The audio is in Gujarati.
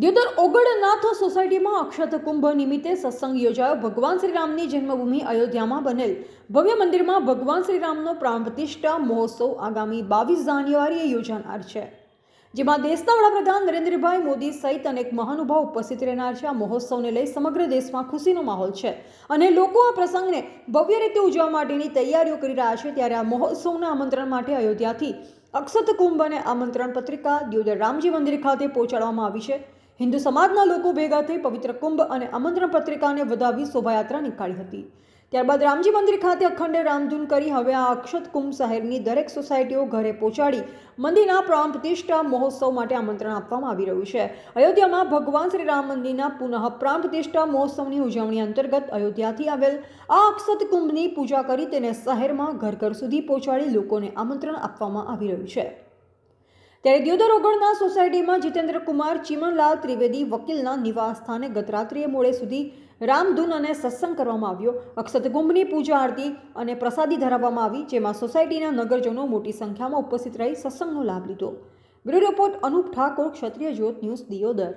દ્યોદર ઓગળનાથ સોસાયટીમાં અક્ષત કુંભ નિમિત્તે સત્સંગ યોજાયો. ભગવાન શ્રીરામની જન્મભૂમિ અયોધ્યામાં બનેલ. ભવ્ય મંદિરમાં ભગવાન શ્રીરામનો પ્રાણ પ્રતિષ્ઠા મહોત્સવ આગામી બાવીસ જાન્યુઆરીએ યોજાનાર છે. જેમાં દેશના વડાપ્રધાન નરેન્દ્રભાઈ મોદી સહિત અનેક મહાનુભાવ ઉપસ્થિત રહેનાર છે. આ મહોત્સવને લઈ સમગ્ર દેશમાં ખુશીનો માહોલ છે અને લોકો આ પ્રસંગને ભવ્ય રીતે ઉજવવા માટેની તૈયારીઓ કરી રહ્યા છે. ત્યારે આ મહોત્સવના આમંત્રણ માટે અયોધ્યાથી અક્ષત કુંભ અને આમંત્રણ પત્રિકા દ્યોદર રામજી મંદિર ખાતે પહોંચાડવામાં આવી છે. હિન્દુ સમાજના લોકો ભેગા થઈ પવિત્ર કુંભ અને આમંત્રણ પત્રિકાને વધાવી શોભાયાત્રા નીકાળી હતી. ત્યારબાદ રામજી મંદિર ખાતે અખંડ રામધૂન કરી હવે આ અક્ષત કુંભ શહેરની દરેક સોસાયટીઓ ઘરે પહોંચાડી મંદિરના પ્રાણ પ્રતિષ્ઠા મહોત્સવ માટે આમંત્રણ આપવામાં આવી રહ્યું છે. અયોધ્યામાં ભગવાન શ્રી રામ મંદિરના પુનઃ પ્રાણ પ્રતિષ્ઠા મહોત્સવની ઉજવણી અંતર્ગત અયોધ્યાથી આવેલ આ અક્ષત કુંભની પૂજા કરી તેને શહેરમાં ઘર ઘર સુધી પહોંચાડી લોકોને આમંત્રણ આપવામાં આવી રહ્યું છે. ત્યારે દિયોદર ઓગણના સોસાયટીમાં જીતેન્દ્ર કુમાર ચીમનલાલ ત્રિવેદી વકીલના નિવાસ સ્થાને ગતરાત્રિએ મોડે સુધી રામધૂન અને સત્સંગ કરવામાં આવ્યો. અક્ષતકુંભની પૂજા આરતી અને પ્રસાદી ધરાવવામાં આવી, જેમાં સોસાયટીના નગરજનો મોટી સંખ્યામાં ઉપસ્થિત રહી સત્સંગનો લાભ લીધો. Bureau report Anup Thakor, Kshatriya Jyot news Deodar.